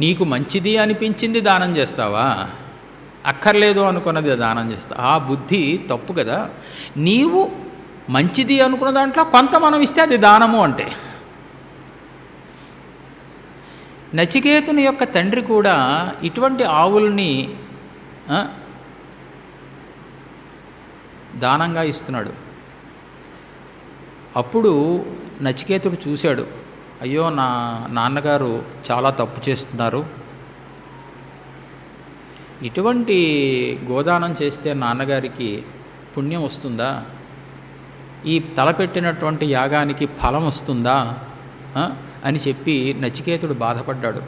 నీకు మంచిది అనిపించింది దానం చేస్తావా? అక్కర్లేదు అనుకున్నది దానం చేస్తా. ఆ బుద్ధి తప్పు కదా. నీవు మంచిది అనుకున్న దాంట్లో కొంత మనం ఇస్తే అది దానము అంటే. నచికేతుని యొక్క తండ్రి కూడా ఇటువంటి ఆవుల్ని దానంగా ఇస్తున్నాడు. అప్పుడు నచికేతుడు చూశాడు. అయ్యో నా నాన్నగారు చాలా తప్పు చేస్తున్నారు. ఇటువంటి గోదానం చేస్తే నాన్నగారికి పుణ్యం వస్తుందా? ఈ తలపెట్టినటువంటి యాగానికి ఫలం వస్తుందా? అని చెప్పి నచికేతుడు బాధపడ్డాడు.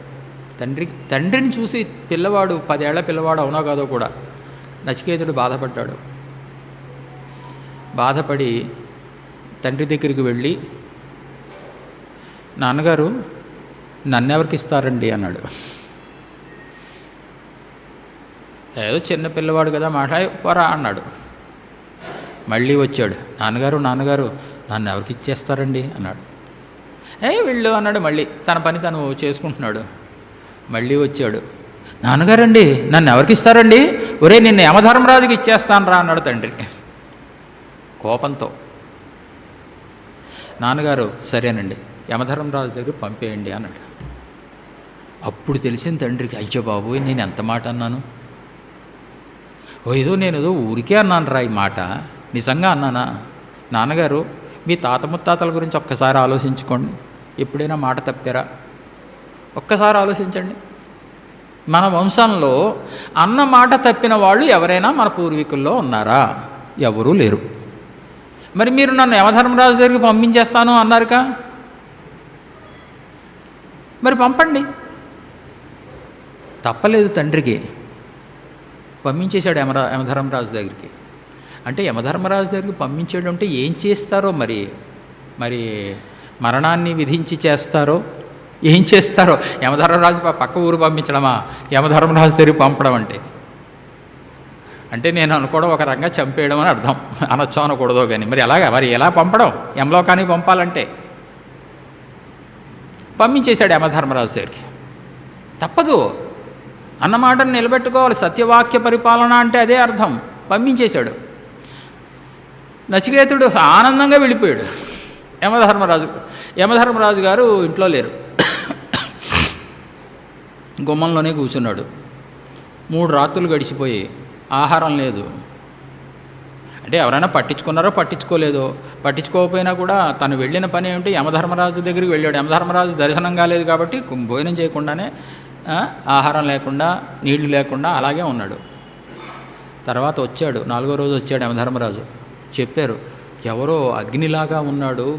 తండ్రి తండ్రిని చూసి పిల్లవాడు పదేళ్ళ పిల్లవాడు అవునో కాదో కూడా నచికేతుడు బాధపడ్డాడు. బాధపడి తండ్రి దగ్గరికి వెళ్ళి నాన్నగారు నన్నెవరికి ఇస్తారండి? అన్నాడు. ఏదో చిన్న పిల్లవాడు కదా మాట్లాడి పోరా అన్నాడు. మళ్ళీ వచ్చాడు. నాన్నగారు నాన్నగారు నన్ను ఎవరికి ఇచ్చేస్తారండి? అన్నాడు. ఏ వెళ్ళు అన్నాడు మళ్ళీ. తన పని తను చేసుకుంటున్నాడు. మళ్ళీ వచ్చాడు. నాన్నగారండి నన్ను ఎవరికి ఇస్తారండి? ఒరే నిన్న యమధర్మరాజుకి ఇచ్చేస్తాను రా అన్నాడు తండ్రి. కోపంతో. నాన్నగారు సరేనండి. యమధర్మరాజు దగ్గర పంపేయండి అన్నాడు. అప్పుడు తెలిసిన తండ్రికి అయ్యో బాబోయ్ నేను ఎంత మాట అన్నాను? ఓ ఏదో నేను ఏదో ఊరికే అన్నాను రా ఈ మాట. నిజంగా అన్నానా? నాన్నగారు మీ తాత ముత్తాతల గురించి ఒక్కసారి ఆలోచించుకోండి. ఎప్పుడైనా మాట తప్పారా? ఒక్కసారి ఆలోచించండి. మన వంశంలో అన్న మాట తప్పిన వాళ్ళు ఎవరైనా మన పూర్వీకుల్లో ఉన్నారా? ఎవరూ లేరు. మరి మీరు నన్ను యమధర్మరాజు దగ్గరికి పంపించేస్తాను అన్నారుగా? మరి పంపండి. తప్పలేదు తండ్రికి. పంపించేశాడు యమరా యమధర్మరాజు దగ్గరికి. అంటే యమధర్మరాజు దగ్గరికి పంపించాడు అంటే ఏం చేస్తారో మరి? మరి మరణాన్ని విధించి చేస్తారో? ఏం చేస్తారో? యమధర్మరాజు పక్క ఊరు పంపించడమా? యమధర్మరాజు దగ్గరికి పంపడం అంటే? అంటే నేను అనుకోవడం ఒక రకంగా చంపేయడం అని అర్థం. అనొచ్చో అనకూడదో కానీ మరి ఎలాగా? మరి ఎలా పంపడం? యమలోకానికి పంపాలంటే? పంపించేశాడు యమధర్మరాజు దగ్గరికి. తప్పదు. అన్నమాటను నిలబెట్టుకోవాలి. సత్యవాక్య పరిపాలన అంటే అదే అర్థం. పంపించేశాడు. నచికేతుడు ఆనందంగా వెళ్ళిపోయాడు. యమధర్మరాజు యమధర్మరాజు గారు ఇంట్లో లేరు. గుమ్మంలోనే కూర్చున్నాడు. మూడు రాత్రులు గడిచిపోయి ఆహారం లేదు. అంటే ఎవరైనా పట్టించుకున్నారో పట్టించుకోలేదో పట్టించుకోకపోయినా కూడా తను వెళ్ళిన పని ఏమిటి? యమధర్మరాజు దగ్గరికి వెళ్ళాడు. యమధర్మరాజు దర్శనం కాలేదు కాబట్టి భోజనం చేయకుండానే ఆహారం లేకుండా నీళ్ళు లేకుండా అలాగే ఉన్నాడు. తర్వాత వచ్చాడు. నాలుగో రోజు వచ్చాడు యమధర్మరాజు. చెప్పారు ఎవరో అగ్నిలాగా ఉన్నాడు.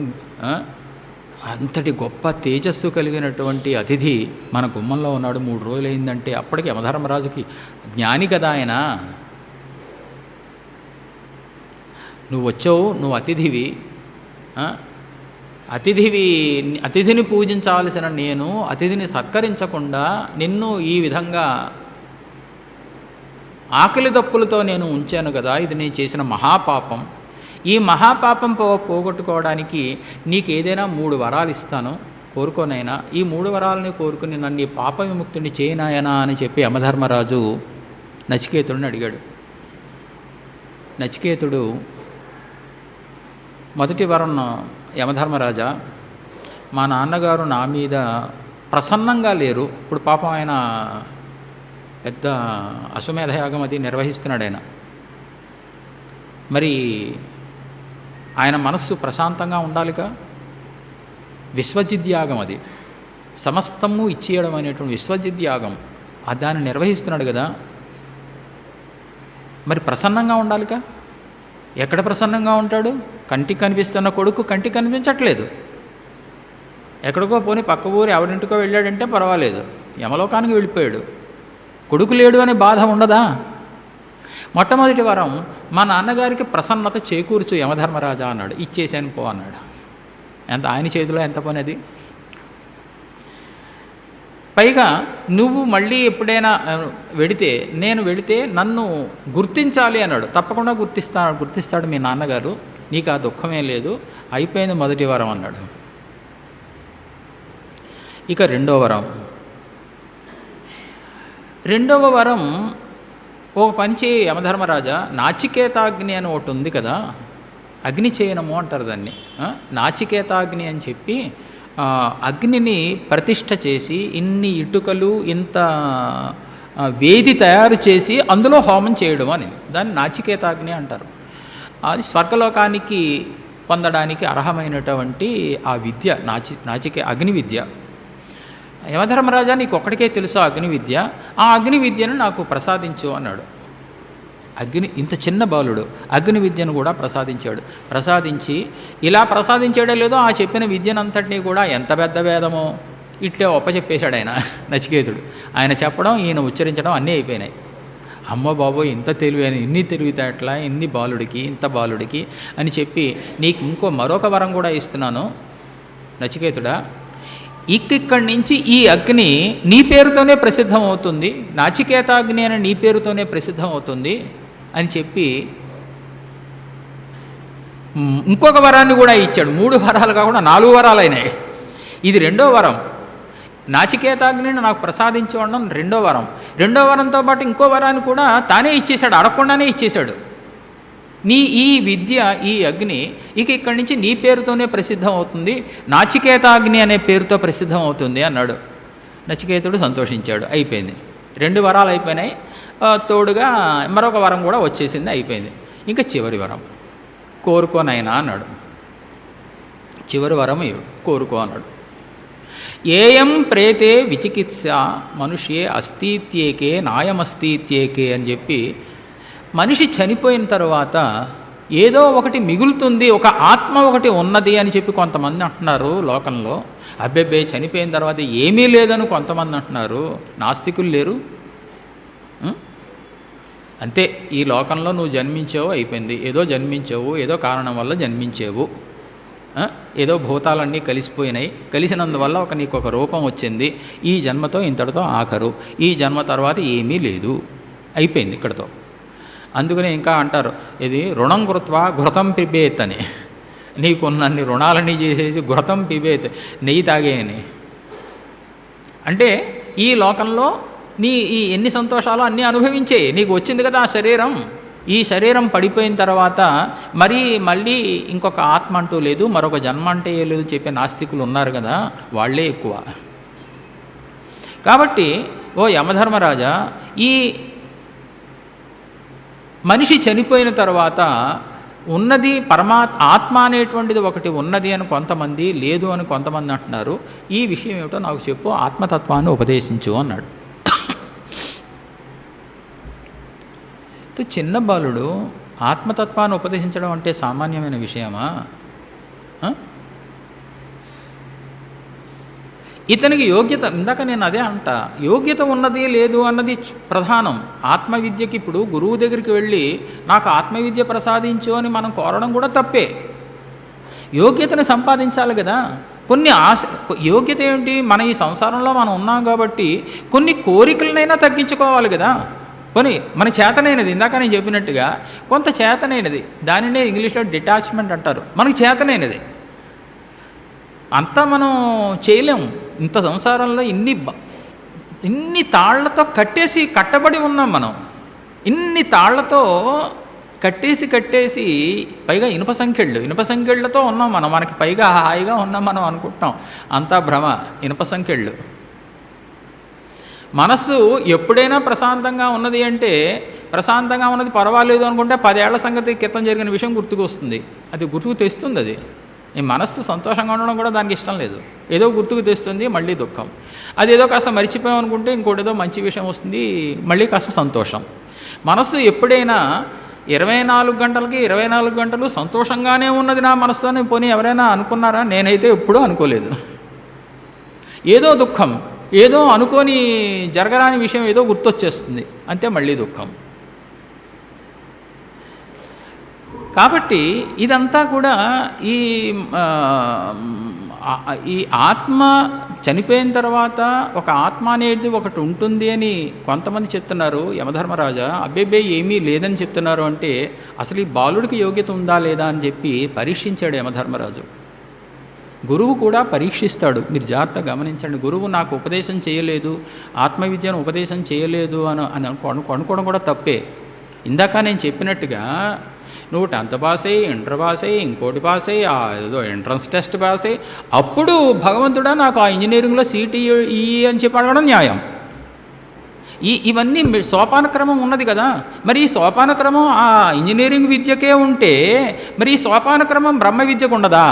అంతటి గొప్ప తేజస్సు కలిగినటువంటి అతిథి మన గుమ్మంలో ఉన్నాడు. మూడు రోజులైందంటే అప్పటికి యమధర్మరాజుకి జ్ఞాని కదా ఆయన. నువ్వు వచ్చావు నువ్వు అతిథివి అతిథివి అతిథిని పూజించవలసిన నేను అతిథిని సత్కరించకుండా నిన్ను ఈ విధంగా ఆకలి దప్పులతో నేను ఉంచాను కదా ఇది నేను చేసిన మహాపాపం. ఈ మహాపాపం పో పోగొట్టుకోవడానికి నీకు ఏదైనా మూడు వరాలు ఇస్తాను కోరుకోనైనా ఈ మూడు వరాలని కోరుకుని నన్ను ఈ పాప విముక్తుని చేయనాయనా అని చెప్పి యమధర్మరాజు నచికేతుడిని అడిగాడు. నచికేతుడు మొదటి వరం యమధర్మరాజా మా నాన్నగారు నా మీద ప్రసన్నంగా లేరు. ఇప్పుడు పాపం ఆయన పెద్ద అశ్వమేధయాగం అది నిర్వహిస్తున్నాడు ఆయన. మరి ఆయన మనస్సు ప్రశాంతంగా ఉండాలిగా? విశ్వజిద్యాగం అది. సమస్తము ఇచ్చేయడం అనేటువంటి విశ్వజిద్యాగం దాన్ని నిర్వహిస్తున్నాడు కదా? మరి ప్రసన్నంగా ఉండాలిగా? ఎక్కడ ప్రసన్నంగా ఉంటాడు? కంటికి కనిపిస్తున్న కొడుకు కంటికి కనిపించట్లేదు. ఎక్కడికో పోని పక్క ఊరు ఎవరింటికో వెళ్ళాడంటే పర్వాలేదు. యమలోకానికి వెళ్ళిపోయాడు. కొడుకు లేడు అనే బాధ ఉండదా? మొట్టమొదటి వరం మా నాన్నగారికి ప్రసన్నత చేకూర్చు యమధర్మరాజా అన్నాడు. ఇచ్చేసాను పో అన్నాడు. ఎంత? ఆయన చేతిలో ఎంత పని అది? పైగా నువ్వు మళ్ళీ ఎప్పుడైనా వెడితే నేను వెడితే నన్ను గుర్తించాలి అన్నాడు. తప్పకుండా గుర్తిస్తా గుర్తిస్తాడు మీ నాన్నగారు. నీకు ఆ దుఃఖమే లేదు. అయిపోయింది మొదటి వరం అన్నాడు. ఇక రెండో వరం. రెండవ వరం ఒక పని చేయి యమధర్మరాజా. నాచికేతాగ్ని అని ఒకటి ఉంది కదా అగ్ని చేయనము అంటారు దాన్ని. నాచికేతాగ్ని అని చెప్పి అగ్నిని ప్రతిష్ఠ చేసి ఇన్ని ఇటుకలు ఇంత వేది తయారు చేసి అందులో హోమం చేయడం అని దాన్ని నాచికేతాగ్ని అంటారు. అది స్వర్గలోకానికి పొందడానికి అర్హమైనటువంటి ఆ విద్య నాచి నాచికే అగ్ని విద్య. యమధర్మరాజా నీకు ఒక్కడికే తెలుసు అగ్ని విద్య. ఆ అగ్ని విద్యను నాకు ప్రసాదించు అన్నాడు. అగ్ని ఇంత చిన్న బాలుడు అగ్ని విద్యను కూడా ప్రసాదించాడు. ప్రసాదించి ఇలా ప్రసాదించాడో లేదో ఆ చెప్పిన విద్యనంతటినీ కూడా ఎంత పెద్ద వేదమో. ఇట్టే ఒప్పచెప్పేశాడు ఆయన నచికేతుడు. ఆయన చెప్పడం ఈయన ఉచ్చరించడం అన్నీ అయిపోయినాయి. అమ్మ బాబోయ్ ఇంత తెలివైన ఇన్ని తెలివితేటలా ఇన్ని బాలుడికి ఇంత బాలుడికి అని చెప్పి నీకు ఇంకో మరొక వరం కూడా ఇస్తున్నాను. నచికేతుడా ఇక్కడి నుంచి ఈ అగ్ని నీ పేరుతోనే ప్రసిద్ధం అవుతుంది నాచికేతాగ్ని అని నీ పేరుతోనే ప్రసిద్ధం అవుతుంది అని చెప్పి ఇంకొక వరాన్ని కూడా ఇచ్చాడు. మూడు వరాలు కాకుండా నాలుగు వరాలు అయినాయి ఇది రెండో వరం. నాచికేతాగ్నిని నాకు ప్రసాదించి ఉండడం రెండో వరం. రెండో వరంతో పాటు ఇంకో వరాన్ని కూడా తానే ఇచ్చేశాడు అడగకుండానే ఇచ్చేశాడు. నీ ఈ విద్య ఈ అగ్ని ఇక ఇక్కడి నుంచి నీ పేరుతోనే ప్రసిద్ధం అవుతుంది. నాచికేతాగ్ని అనే పేరుతో ప్రసిద్ధం అవుతుంది అన్నాడు. నచికేతుడు సంతోషించాడు. అయిపోయింది. రెండు వరాలు అయిపోయినాయి. తోడుగా మరొక వరం కూడా వచ్చేసింది అయిపోయింది. ఇంకా చివరి వరం. కోరుకోనైనా అన్నాడు. చివరి వరం కోరుకో అన్నాడు. ఏయం ప్రేతే విచికిత్స మనుష్యే అస్థిత్యేకే నాయమస్థీత్యేకే అని చెప్పి మనిషి చనిపోయిన తర్వాత ఏదో ఒకటి మిగులుతుంది ఒక ఆత్మ ఒకటి ఉన్నది అని చెప్పి కొంతమంది అంటున్నారు లోకంలో. అబ్బెబ్బే చనిపోయిన తర్వాత ఏమీ లేదని కొంతమంది అంటున్నారు. నాస్తికులు లేరు అంతే ఈ లోకంలో నువ్వు జన్మించావు అయిపోయింది. ఏదో జన్మించావు ఏదో కారణం వల్ల జన్మించావు. ఏదో భూతాలన్నీ కలిసిపోయినాయి. కలిసినందువల్ల ఒక నీకు ఒక రూపం వచ్చింది. ఈ జన్మతో ఇంతటితో ఆఖరు. ఈ జన్మ తర్వాత ఏమీ లేదు. అయిపోయింది ఇక్కడతో. అందుకనే ఇంకా అంటారు ఇది రుణం కృత్వా ఘృతం పిబేత్ అని. నీకున్నన్ని రుణాలన్నీ చేసేసి ఘృతం పిబేత్ నెయ్యి తాగేయని. అంటే ఈ లోకంలో నీ ఈ ఎన్ని సంతోషాలు అన్నీ అనుభవించే. నీకు వచ్చింది కదా ఆ శరీరం. ఈ శరీరం పడిపోయిన తర్వాత మరి మళ్ళీ ఇంకొక ఆత్మ అంటూ లేదు మరొక జన్మ అంటే ఏ లేదు చెప్పే నాస్తికులు ఉన్నారు కదా వాళ్ళే ఎక్కువ. కాబట్టి ఓ యమధర్మరాజా ఈ మనిషి చనిపోయిన తర్వాత ఉన్నది పరమా ఆత్మ అనేటువంటిది ఒకటి ఉన్నది అని కొంతమంది లేదు అని కొంతమంది అంటున్నారు. ఈ విషయం ఏమిటో నాకు చెప్పు ఆత్మతత్వాన్ని ఉపదేశించు అన్నాడు. చిన్న బాలుడు ఆత్మతత్వాన్ని ఉపదేశించడం అంటే సామాన్యమైన విషయమా? ఇతనికి యోగ్యత ఇందాక నేను అదే అంట యోగ్యత ఉన్నది లేదు అన్నది ప్రధానం. ఆత్మవిద్యకి ఇప్పుడు గురువు దగ్గరికి వెళ్ళి నాకు ఆత్మవిద్య ప్రసాదించు అని మనం కోరడం కూడా తప్పే. యోగ్యతను సంపాదించాలి కదా. కొన్ని ఆశ యోగ్యత ఏమిటి? మన ఈ సంసారంలో మనం ఉన్నాం కాబట్టి కొన్ని కోరికలనైనా తగ్గించుకోవాలి కదా. పోనీ మన చేతనైనది ఇందాక నేను చెప్పినట్టుగా కొంత చేతనైనది దానినే ఇంగ్లీష్లో డిటాచ్మెంట్ అంటారు. మనకి చేతనైనది. అంతా మనం చేయలేము. ఇంత సంసారంలో ఇన్ని బ- ఇన్ని తాళ్ళతో కట్టేసి కట్టబడి ఉన్నాం మనం. ఇన్ని తాళ్ళతో కట్టేసి కట్టేసి పైగా ఇనుప సంఖ్యళ్ళు ఇనుప సంఖ్యళ్ళతో ఉన్నాం మనం. మనకి పైగా హాయిగా ఉన్నాం మనం అనుకుంటున్నాం. అంతా భ్రమ ఇనుప సంఖ్యళ్ళు. మనస్సు ఎప్పుడైనా ప్రశాంతంగా ఉన్నది అంటే ప్రశాంతంగా ఉన్నది పర్వాలేదు అనుకుంటే పదేళ్ళ సంగతి క్రితం జరిగిన విషయం గుర్తుకు వస్తుంది అది గుర్తుకు తెస్తుంది అది. ఈ మనస్సు సంతోషంగా ఉండడం కూడా దానికి ఇష్టం లేదు. ఏదో గుర్తుకు తెస్తుంది మళ్ళీ దుఃఖం. అది ఏదో కాస్త మర్చిపోయాం అనుకుంటే ఇంకోటి ఏదో మంచి విషయం వస్తుంది మళ్ళీ కాస్త సంతోషం. మనస్సు ఎప్పుడైనా ఇరవై నాలుగు గంటలకి ఇరవై నాలుగు గంటలు సంతోషంగానే ఉన్నది నా మనస్సు అని పోనీ ఎవరైనా అనుకున్నారా? నేనైతే ఎప్పుడూ అనుకోలేదు. ఏదో దుఃఖం. ఏదో అనుకోని జరగరాని విషయం ఏదో గుర్తొచ్చేస్తుంది. అంతే మళ్ళీ దుఃఖం. కాబట్టి ఇదంతా కూడా ఈ ఈ ఆత్మ చనిపోయిన తర్వాత ఒక ఆత్మ అనేది ఒకటి ఉంటుంది అని కొంతమంది చెప్తున్నారు. యమధర్మరాజా అబ్బేబే ఏమీ లేదని చెప్తున్నారు అంటే అసలు ఈ బాలుడికి యోగ్యత ఉందా లేదా అని చెప్పి పరీక్షించాడు యమధర్మరాజు. గురువు కూడా పరీక్షిస్తాడు. మీరు జాగ్రత్తగా గమనించండి. గురువు నాకు ఉపదేశం చేయలేదు ఆత్మవిద్యను ఉపదేశం చేయలేదు అని అని అనుకోవడం కూడా తప్పే. ఇందాక నేను చెప్పినట్టుగా నువ్వు టెన్త్ పాస్ అయ్యి ఇంటర్ పాస్ అయ్యి ఇంకోటి పాస్ అయ్యి ఆ ఏదో ఎంట్రన్స్ టెస్ట్ పాస్ అయ్యి అప్పుడు భగవంతుడా నాకు ఆ ఇంజనీరింగ్లో సీట్ ఈ అని చెప్పి అడగడం న్యాయం. ఈ ఇవన్నీ సోపానక్రమం ఉన్నది కదా. మరి ఈ సోపానక్రమం ఆ ఇంజనీరింగ్ విద్యకే ఉంటే మరి ఈ సోపానక్రమం బ్రహ్మ విద్యకు ఉండదా?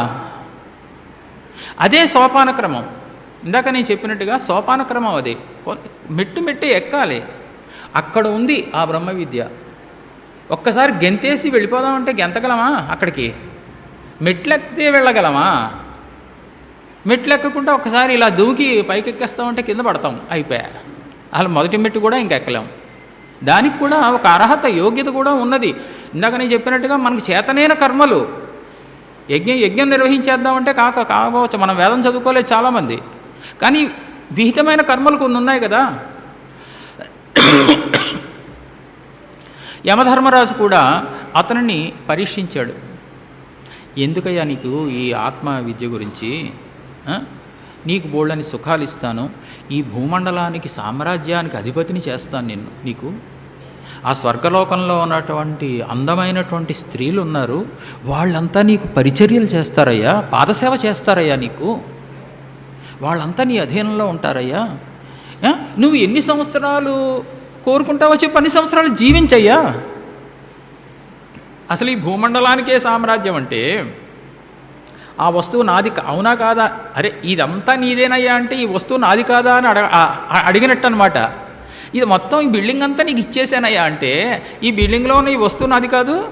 అదే సోపానక్రమం ఇందాక నేను చెప్పినట్టుగా సోపానక్రమం అది. మెట్టు మెట్టు ఎక్కాలి. అక్కడ ఉంది ఆ బ్రహ్మ విద్య. ఒక్కసారి గెంతేసి వెళ్ళిపోదామంటే గెంతగలమా అక్కడికి? మెట్లెక్కితే వెళ్ళగలమా? మెట్లు ఎక్కకుండా ఒకసారి ఇలా దూకి పైకి ఎక్కేస్తామంటే కింద పడతాం. అయిపోయా. అసలు మొదటి మెట్టు కూడా ఇంకెక్కలేం దానికి కూడా ఒక అర్హత యోగ్యత కూడా ఉన్నది. ఇందాక నేను చెప్పినట్టుగా మనకి చేతనైన కర్మలు. యజ్ఞం యజ్ఞం నిర్వహించేద్దామంటే కాక కావచ్చు మనం వేదం చదువుకోలేదు చాలామంది. కానీ విహితమైన కర్మలు కొన్ని ఉన్నాయి కదా. యమధర్మరాజు కూడా అతనిని పరీక్షించాడు. ఎందుకయ్యా నీకు ఈ ఆత్మ విద్య గురించి? నీకు బోళ్ళని సుఖాలు ఇస్తాను. ఈ భూమండలానికి సామ్రాజ్యానికి అధిపతిని చేస్తాను నిన్ను నీకు. ఆ స్వర్గలోకంలో ఉన్నటువంటి అందమైనటువంటి స్త్రీలు ఉన్నారు వాళ్ళంతా నీకు పరిచర్యలు చేస్తారయ్యా పాదసేవ చేస్తారయ్యా నీకు. వాళ్ళంతా నీ అధీనంలో ఉంటారయ్యా. నువ్వు ఎన్ని సంవత్సరాలు కోరుకుంటావో చెప్పు అన్ని సంవత్సరాలు జీవించయ్యా. అసలు ఈ భూమండలానికే సామ్రాజ్యం అంటే ఆ వస్తువు నాది కా- అవునా కాదా? అరే ఇదంతా నీదేనయ్యా అంటే ఈ వస్తువు నాది కాదా అని అడగ అడిగినట్టు అనమాట ఇది మొత్తం ఈ బిల్డింగ్ అంతా నీకు ఇచ్చేసానయ్యా అంటే ఈ బిల్డింగ్లో ఉన్న ఈ వస్తువు నాది కాదు.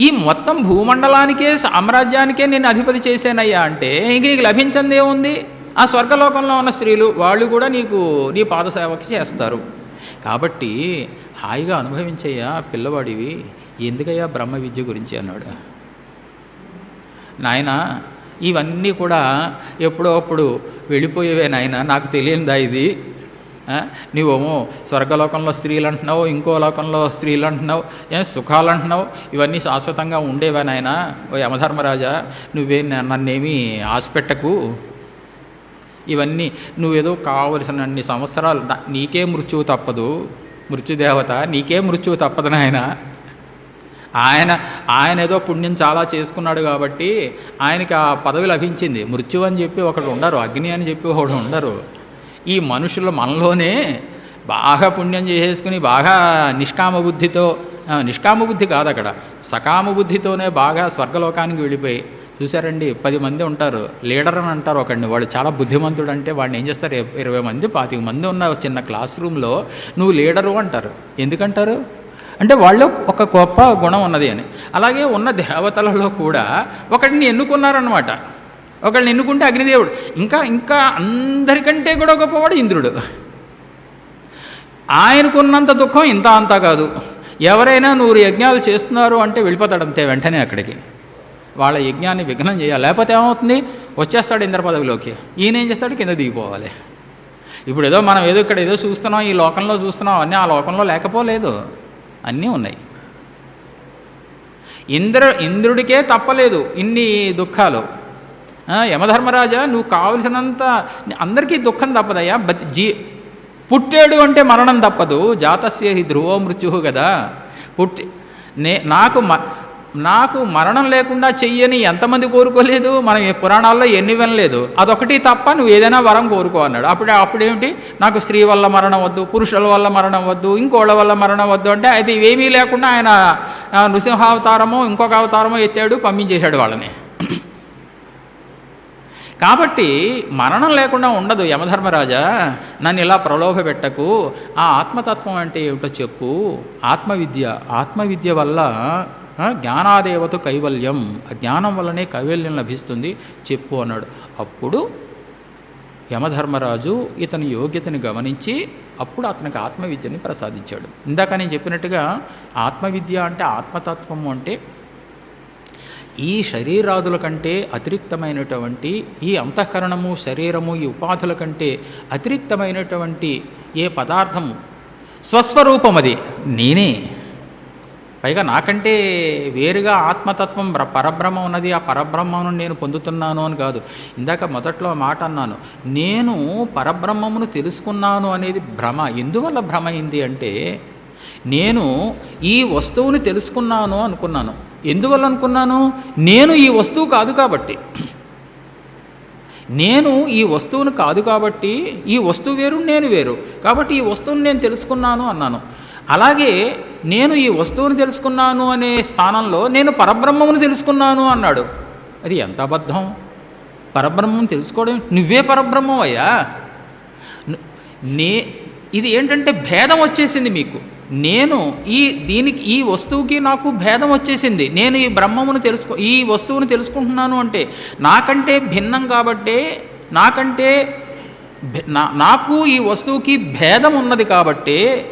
ఈ మొత్తం భూమండలానికే సామ్రాజ్యానికే నేను అధిపతి చేశానయ్యా అంటే ఇంక నీకు లభించింది ఏముంది? ఆ స్వర్గలోకంలో ఉన్న స్త్రీలు వాళ్ళు కూడా నీకు నీ పాదసేవకి చేస్తారు. కాబట్టి హాయిగా అనుభవించయ్యా పిల్లవాడివి. ఎందుకయ్యా బ్రహ్మ విద్య గురించి అన్నాడు. నాయన ఇవన్నీ కూడా ఎప్పుడో అప్పుడు వెళ్ళిపోయేవే నాయన. నాకు తెలియందా ఇది? నీవేమో స్వర్గలోకంలో స్త్రీలు అంటున్నావు ఇంకో లోకంలో స్త్రీలు అంటున్నావు ఏం సుఖాలు అంటున్నావు ఇవన్నీ శాశ్వతంగా ఉండేవా నాయన? ఓ యమధర్మరాజా నువ్వే నన్నేమి ఆశపెట్టకు? ఇవన్నీ నువ్వేదో కావలసిన అన్ని సంవత్సరాలు నీకే మృత్యువు తప్పదు. మృత్యుదేవత నీకే మృత్యువు తప్పదు నాయన. ఆయన ఆయన ఏదో పుణ్యం చాలా చేసుకున్నాడు కాబట్టి ఆయనకి ఆ పదవి లభించింది. మృత్యు అని చెప్పి ఒకడు ఉండరు అగ్ని అని చెప్పి ఒకడు ఉండరు. ఈ మనుషులు మనలోనే బాగా పుణ్యం చేసేసుకుని బాగా నిష్కామ బుద్ధితో నిష్కామ బుద్ధి కాదు అక్కడ. సకామ బుద్ధితోనే బాగా స్వర్గలోకానికి వెళ్ళిపోయి చూసారండి పది మంది ఉంటారు. లీడర్ అని అంటారు ఒకడిని. వాడు చాలా బుద్ధిమంతుడు అంటే వాడిని ఏం చేస్తారు? ఇరవై మంది పాతిక మంది ఉన్న చిన్న క్లాస్ రూమ్లో నువ్వు లీడరు అంటారు. ఎందుకంటారు? అంటే వాళ్ళు ఒక గొప్ప గుణం ఉన్నది అని. అలాగే ఉన్న దేవతలలో కూడా ఒకడిని ఎన్నుకున్నారనమాట ఒకళ్ళని ఎన్నుకుంటే అగ్నిదేవుడు. ఇంకా ఇంకా అందరికంటే కూడా గొప్పవాడు ఇంద్రుడు. ఆయనకున్నంత దుఃఖం ఇంత అంతా కాదు. ఎవరైనా నూరు యజ్ఞాలు చేస్తున్నారు అంటే వెళ్ళిపోతాడు అంతే వెంటనే అక్కడికి. వాళ్ళ యజ్ఞాన్ని విఘ్నం చేయాలి. లేకపోతే ఏమవుతుంది? వచ్చేస్తాడు ఇంద్ర పదవిలోకి ఈయన ఏం చేస్తాడు? కింద దిగిపోవాలి. ఇప్పుడు ఏదో మనం ఏదో ఇక్కడ ఏదో చూస్తున్నాం ఈ లోకంలో చూస్తున్నాం అన్నీ ఆ లోకంలో లేకపోలేదు. అన్నీ ఉన్నాయి. ఇంద్ర ఇంద్రుడికే తప్పలేదు ఇన్ని దుఃఖాలు. యమధర్మరాజా నువ్వు కావలసినంత అందరికీ దుఃఖం తప్పదయ్యా బతి జీ పుట్టాడు అంటే మరణం తప్పదు జాతస్య హి ధ్రువో మృత్యు కదా. పుట్టి నే నాకు మ నాకు మరణం లేకుండా చెయ్యని ఎంతమంది కోరుకోలేదు మనం పురాణాల్లో ఎన్ని వినలేదు. అదొకటి తప్ప నువ్వు ఏదైనా వరం కోరుకో అన్నాడు. అప్పుడే అప్పుడేమిటి? నాకు స్త్రీ వల్ల మరణం వద్దు పురుషుల వల్ల మరణం వద్దు ఇంకోళ్ళ వల్ల మరణం వద్దు అంటే అయితే ఇవేమీ లేకుండా ఆయన నృసింహావతారమో ఇంకొక అవతారమో ఎత్తాడు పంపించేశాడు వాళ్ళని. కాబట్టి మరణం లేకుండా ఉండదు యమధర్మరాజా. నన్ను ఇలా ప్రలోభ పెట్టకు ఆ ఆత్మతత్వం అంటే ఏమిటో చెప్పు. ఆత్మవిద్య. ఆత్మవిద్య వల్ల జ్ఞానాదేవత కైవల్యం. ఆ జ్ఞానం వల్లనే కైవల్యం లభిస్తుంది. చెప్పు అన్నాడు. అప్పుడు యమధర్మరాజు ఇతని యోగ్యతని గమనించి అప్పుడు అతనికి ఆత్మవిద్యని ప్రసాదించాడు. ఇందాక నేను చెప్పినట్టుగా ఆత్మవిద్య అంటే ఆత్మతత్వము అంటే ఈ శరీరాదుల కంటే అతిరిక్తమైనటువంటి ఈ అంతఃకరణము శరీరము ఈ ఉపాధుల కంటే అతిరిక్తమైనటువంటి ఏ పదార్థము? స్వస్వరూపం అది నేనే. పైగా నాకంటే వేరుగా ఆత్మతత్వం బ్ర- పరబ్రహ్మ ఉన్నది. ఆ పరబ్రహ్మను నేను పొందుతున్నాను అని కాదు. ఇందాక మొదట్లో మాట అన్నాను. నేను పరబ్రహ్మమును తెలుసుకున్నాను అనేది భ్రమ. ఎందువల్ల భ్రమ అయింది అంటే నేను ఈ వస్తువుని తెలుసుకున్నాను అనుకున్నాను. ఎందువల్ల అనుకున్నాను నేను ఈ వస్తువు కాదు కాబట్టి. నేను ఈ వస్తువును కాదు కాబట్టి ఈ వస్తువు వేరు నేను వేరు. కాబట్టి ఈ వస్తువుని నేను తెలుసుకున్నాను అన్నాను. అలాగే నేను ఈ వస్తువును తెలుసుకున్నాను అనే స్థానంలో నేను పరబ్రహ్మమును తెలుసుకున్నాను అన్నాడు. అది ఎంత అబద్ధం? పరబ్రహ్మం తెలుసుకోవడం నువ్వే పరబ్రహ్మం అయ్యా నే ఇది ఏంటంటే భేదం వచ్చేసింది మీకు. నేను ఈ దీనికి ఈ వస్తువుకి నాకు భేదం వచ్చేసింది. నేను ఈ బ్రహ్మమును తెలుసుకో ఈ వస్తువును తెలుసుకుంటున్నాను అంటే నాకంటే భిన్నం కాబట్టే నాకంటే నా- నాకు ఈ వస్తువుకి భేదం ఉన్నది కాబట్టి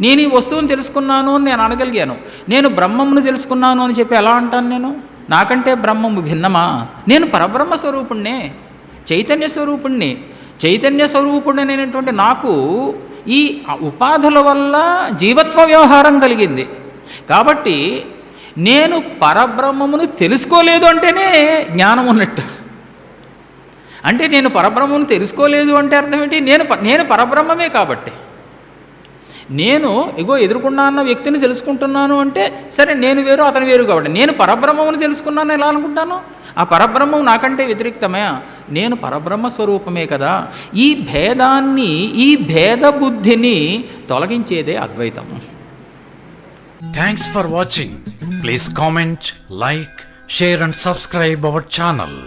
నేను ఈ వస్తువును తెలుసుకున్నాను అని నేను అనగలిగాను. నేను బ్రహ్మమును తెలుసుకున్నాను అని చెప్పి ఎలా అంటాను నేను? నాకంటే బ్రహ్మము భిన్నమా? నేను పరబ్రహ్మ స్వరూపుణ్ణే చైతన్య స్వరూపుణ్ణి. చైతన్య స్వరూపుణ్ణి అనేటువంటి నాకు ఈ ఉపాధుల వల్ల జీవత్వ వ్యవహారం కలిగింది. కాబట్టి నేను పరబ్రహ్మమును తెలుసుకోలేదు అంటేనే జ్ఞానం ఉన్నట్టు. అంటే నేను పరబ్రహ్మను తెలుసుకోలేదు అంటే అర్థం ఏంటి? నేను ప- నేను పరబ్రహ్మమే కాబట్టి. నేను ఇగో ఎదుర్కొన్నా అన్న వ్యక్తిని తెలుసుకుంటున్నాను అంటే సరే నేను వేరు అతను వేరు కాబట్టి. నేను పరబ్రహ్మమును తెలుసుకున్నాను ఎలా అనుకుంటాను? ఆ పరబ్రహ్మం నాకంటే వ్యతిరేక్తమయా నేను పరబ్రహ్మ స్వరూపమే కదా ఈ భేదాన్ని ఈ భేద బుద్ధిని తొలగించేదే అద్వైతం. Thanks for watching please comment like share and subscribe our channel